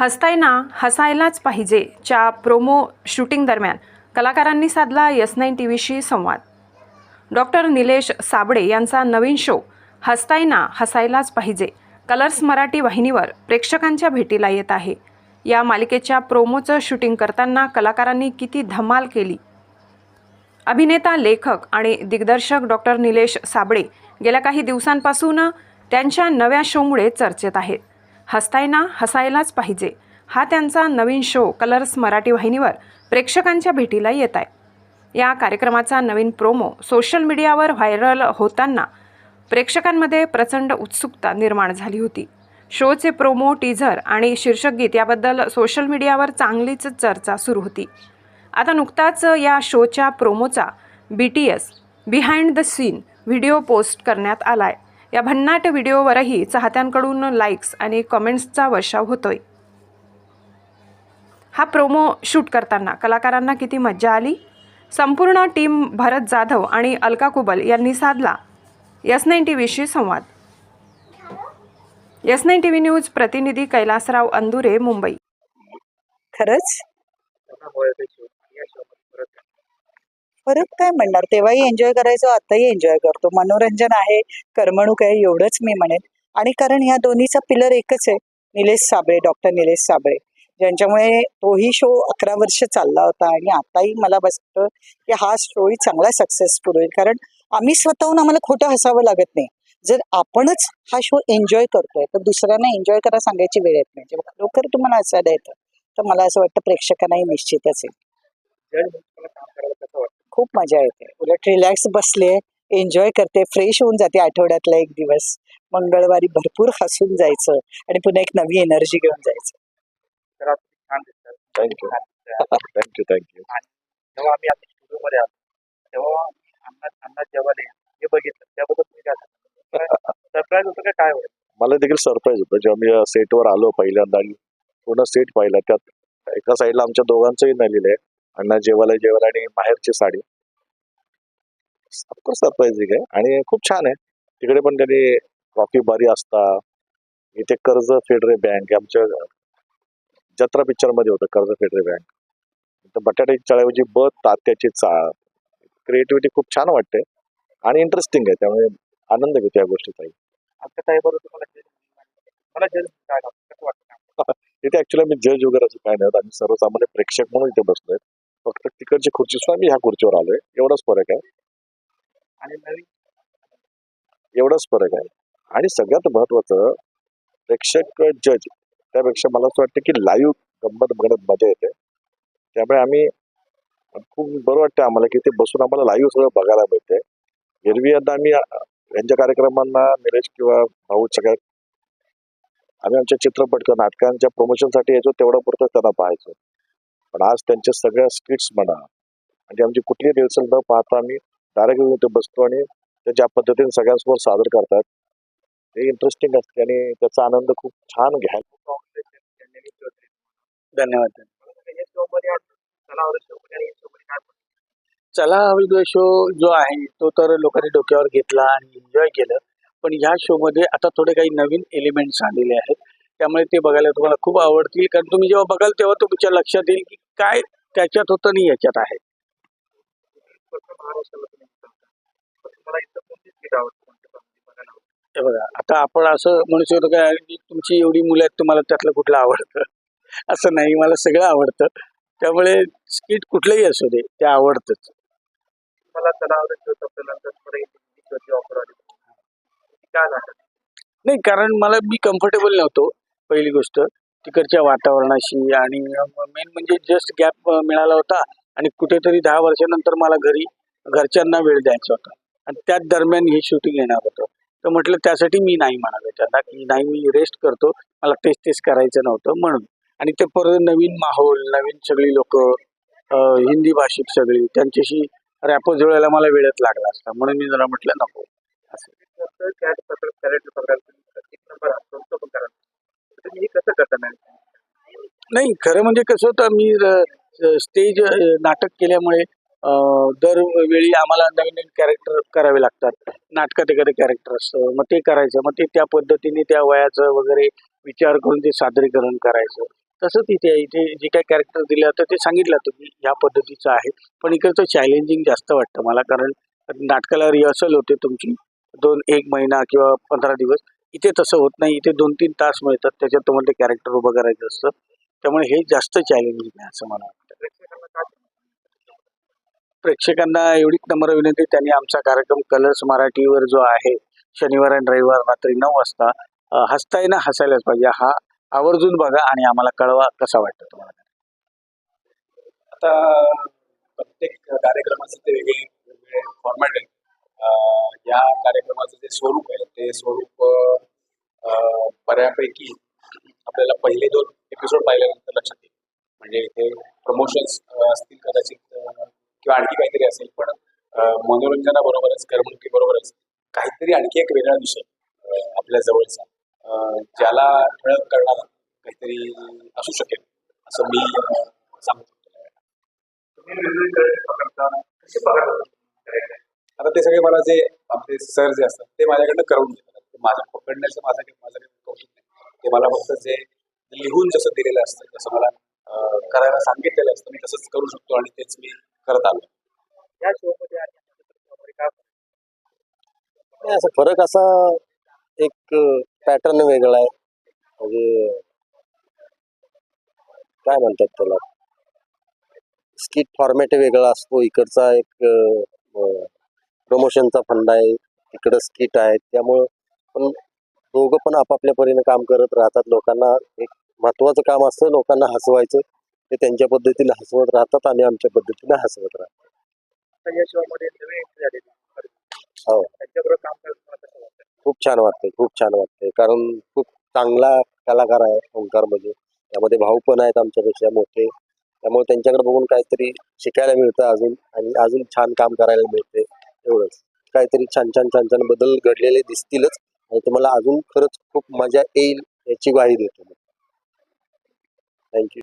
हसताय ना हसायलाच पाहिजे च्या प्रोमो शूटिंग दरम्यान कलाकारांनी साधला यस नाईन टी व्हीशी संवाद. डॉक्टर निलेश साबळे यांचा नवीन शो हसताय ना हसायलाच पाहिजे. कलर्स मराठी वाहिनीवर प्रेक्षकांच्या भेटीला येत आहे. या मालिकेच्या प्रोमोचं शूटिंग करताना कलाकारांनी किती धमाल केली. अभिनेता लेखक आणि दिग्दर्शक डॉक्टर निलेश साबळे गेल्या काही दिवसांपासून त्यांच्या नव्या शोमुळे चर्चेत आहेत. हसतायना हसायलाच पाहिजे. हा त्यांचा नवीन शो कलर्स मराठी वाहिनीवर प्रेक्षकांच्या भेटीला येत आहे या कार्यक्रमाचा नवीन प्रोमो सोशल मीडियावर व्हायरल होताना प्रेक्षकांमध्ये प्रचंड उत्सुकता निर्माण झाली होती. शोचे प्रोमो टीझर आणि शीर्षक गीत याबद्दल सोशल मीडियावर चांगलीच चर्चा सुरू होती. आता नुकताच या शोच्या प्रोमोचा B T S behind the scene video post करण्यात आला आहे या भन्नाट व्हिडिओवरही चाहत्यांकडून लाईक्स आणि कमेंट्सचा वर्षाव होतोय. हा प्रोमो शूट करताना कलाकारांना किती मज्जा आली? संपूर्ण टीम भरत जाधव आणि अलका कुबल यांनी साधला यस नाईन टी व्हीशी संवाद. Yes nine T V news प्रतिनिधी कैलासराव अंदुरे मुंबई. खरंच? फरक काय म्हणणार? तेव्हाही एन्जॉय करायचो आताही एन्जॉय करतो. मनोरंजन आहे करमणूक आहे एवढंच मी म्हणेन. आणि कारण या दोन्हीचा पिलर एकच आहे निलेश साबळे डॉक्टर निलेश साबळे. ज्यांच्यामुळे तोही शो अकरा वर्ष चालला होता आणि आताही मला बसतं की हा शोही चांगला सक्सेसफुल होईल. कारण आम्ही स्वतःहून आम्हाला खोटं हसावं लागत नाही. जर आपणच हा शो एन्जॉय करतोय तर दुसऱ्यांना एन्जॉय करा सांगायची वेळ येत नाही. जेव्हा खरोखर तुम्हाला हसायला येतं तर मला असं वाटतं प्रेक्षकांनाही निश्चितच आहे खूप मजा येते. उलट रिलॅक्स बसले एन्जॉय करते फ्रेश होऊन जाते आठवड्यातला एक दिवस. मंगळवारी भरपूर हसून जायचं आणि पुन्हा एक नवी एनर्जी घेऊन जायचं. तर छान दिसतात. थँक्यू थँक्यू थँक्यू जेव्हा आम्ही आता स्टुडिओ मध्ये आलो तेव्हा अन्नात अन्नात जेवण हे बघितलं. त्याबद्दल तुम्ही काय सरप्राईज होतं का काय होतं? मला देखील सरप्राईज होतं. जेव्हा मी सेटवर आलो पहिल्यांदा आणि पूर्ण सेट पाहिला त्यात एका साईडला आमच्या दोघांचंही नलिलं आहे. अण्णा जेवायला जेवायला आणि माहेरची साडी. ऑफकोर्स सरप्राईजिंग आहे आणि खूप छान आहे. तिकडे पण त्यांनी कॉफी बारी असता इथे कर्ज फेडरे बँक आमच्या जत्रा पिक्चरमध्ये होतं कर्ज फेडरे बँक बटाट्याची चळऐवजी ब तात्याची चाळ. क्रिएटिव्हिटी खूप छान वाटते. आणि इंटरेस्टिंग आहे. त्यामुळे आनंद घेतो या गोष्टीचाही इथे ऍक्च्युली आम्ही जज वगैरे असं काय नाही. होत आम्ही सर्वसामान्य प्रेक्षक म्हणून इथे बसलोय. फक्त तिकडची खुर्ची सुद्धा मी ह्या खुर्चीवर आलोय. एवढाच फरक आहे. आणि नवीन एवढाच फरक आहे. आणि सगळ्यात महत्वाचं प्रेक्षक जज त्यापेक्षा मला असं वाटतं की लाईव्ह गंमत बघण्यात मजा येते. त्यामुळे आम्ही खूप बरं वाटतं आम्हाला की ते बसून आम्हाला लाईव्ह सगळं बघायला मिळते एरवी आता आम्ही यांच्या कार्यक्रमांना निलेश किंवा भाऊ सगळ्यात आम्ही आमच्या चित्रपट किंवा नाटकांच्या प्रमोशनसाठी यायचो तेवढं पुरतं त्यांना पाहायचो. पण आज त्यांच्या सगळ्या स्किट्स म्हणा म्हणजे आमची कुठली रिहर्सल न पाहता आम्ही येऊन इथे बसतो आणि ते ज्या पद्धतीने सगळ्यांसमोर सादर करतात ते इंटरेस्टिंग असते आणि त्याचा आनंद खूप छान घ्यायला धन्यवाद. चला हवी शो जो आहे तो तर लोकांनी डोक्यावर घेतला आणि एन्जॉय केलं. पण ह्या शो मध्ये आता थोडे काही नवीन एलिमेंट्स आलेले आहेत. त्यामुळे ते बघायला तुम्हाला खूप आवडतील. कारण तुम्ही जेव्हा बघाल तेव्हा तुमच्या लक्षात येईल की काय त्याच्यात होतं आणि याच्यात आहे. हे बघा आता आपण असं म्हणू शकतो काय की तुमची एवढी मुलं आहेत तुम्हाला त्यातलं कुठलं आवडतं? असं नाही मला सगळं आवडतं. त्यामुळे स्किट कुठलंही असू दे ते आवडतंच. मला झालं नाही? कारण मला मी कम्फर्टेबल नव्हतो पहिली गोष्ट. तिकडच्या वातावरणाशी आणि मेन म्हणजे जस्ट गॅप मिळाला होता. आणि कुठेतरी दहा वर्षानंतर मला घरी घरच्यांना वेळ द्यायचा होता. आणि त्याच दरम्यान हे शूटिंग येणार होतं. तर म्हटलं त्यासाठी मी नाही म्हणालो त्यांना की नाही मी रेस्ट करतो. मला तेच तेच करायचं नव्हतं म्हणून. आणि ते परत नवीन माहोल नवीन सगळी लोक हिंदी भाषिक सगळी त्यांच्याशी रॅपो जुळायला मला वेळच लागला असता. म्हणून मी जरा म्हटलं नको. असं. नंबर नाही खरं म्हणजे कसं होतं मी स्टेज नाटक केल्यामुळे दरवेळी आम्हाला नवीन नवीन कॅरेक्टर करावे लागतात. नाटकात एखादं कॅरेक्टर असतं मग ते करायचं. मग ते त्या पद्धतीने त्या वयाचं वगैरे विचार करून ते सादरीकरण करायचं. तसंच इथे इथे जे काही कॅरेक्टर दिलं होतं ते सांगितलं होतं की ह्या पद्धतीचं आहे. पण इकडचं चॅलेंजिंग जास्त वाटतं मला कारण नाटकाला रिहर्सल होते तुमची. दोन एक महिना किंवा पंधरा दिवस. इथे तसं होत नाही. इथे दोन तीन तास मिळतात. त्याच्यात तुम्हाला ते कॅरेक्टर उभं करायचं असतं. त्यामुळे हे जास्त चॅलेंजिंग आहे असं मला वाटतं. प्रेक्षकांना एवढीच नम्र विनंती त्यांनी आमचा कार्यक्रम कलर्स मराठीवर जो आहे शनिवार आणि रविवार रात्री नऊ वाजता हसताय ना हसायलाच पाहिजे. हा आवर्जून बघा आणि आम्हाला कळवा कसा वाटतो तुम्हाला. आता प्रत्येक कार्यक्रमाचे ते वेगळे वेगळे फॉर्मॅट आहे या कार्यक्रमाचं जे स्वरूप आहे ते स्वरूप बऱ्यापैकी आपल्याला पहिले दोन एपिसोड पाहिल्यानंतर लक्षात येईल. म्हणजे इथे प्रमोशन्स असतील कदाचित. किंवा आणखी काहीतरी असेल पण मनोरंजनाबरोबरच करमणुकीबरोबरच काहीतरी आणखी एक वेगळा विषय आपल्या जवळचा. ज्याला ठळक करणारा काहीतरी असू शकेल असं मी सांगतो. आता ते सगळे मला जे आपले सर जे असतात ते माझ्याकडनं करून घेतात. माझं पकडण्याचं माझं काही माझं काही कौतुक नाही. ते मला फक्त जे लिहून जसं दिलेलं असतं जसं मला करायला सांगितलेलं असतं मी तसंच करू शकतो आणि तेच मी करत आलो. असा फरक असा एक पॅटर्न वेगळा आहे. म्हणजे काय म्हणतात त्याला? स्किट फॉर्मॅट वेगळा असतो. इकडचा एक प्रमोशनचा फंड आहे. इकडं स्किट आहे. त्यामुळं पण दोघं पण आपापल्या परीने काम करत राहतात. लोकांना एक महत्वाचं काम असतं. लोकांना हसवायचं. ते त्यांच्या पद्धतीने हसवत राहतात आणि आमच्या पद्धतीने हसवत राहतात. हो. खूप छान वाटते खूप छान वाटते कारण खूप चांगला कलाकार आहे ओंकार म्हणजे. त्यामध्ये भाऊ पण आहेत आमच्यापेक्षा मोठे. त्यामुळे त्यांच्याकडे बघून काहीतरी शिकायला मिळतं अजून आणि अजून छान काम करायला मिळते एवढंच. काहीतरी छान छान छान छान बदल घडलेले दिसतीलच आणि तुम्हाला अजून खरंच खूप मजा येईल याची ग्वाही देतो थँक्यू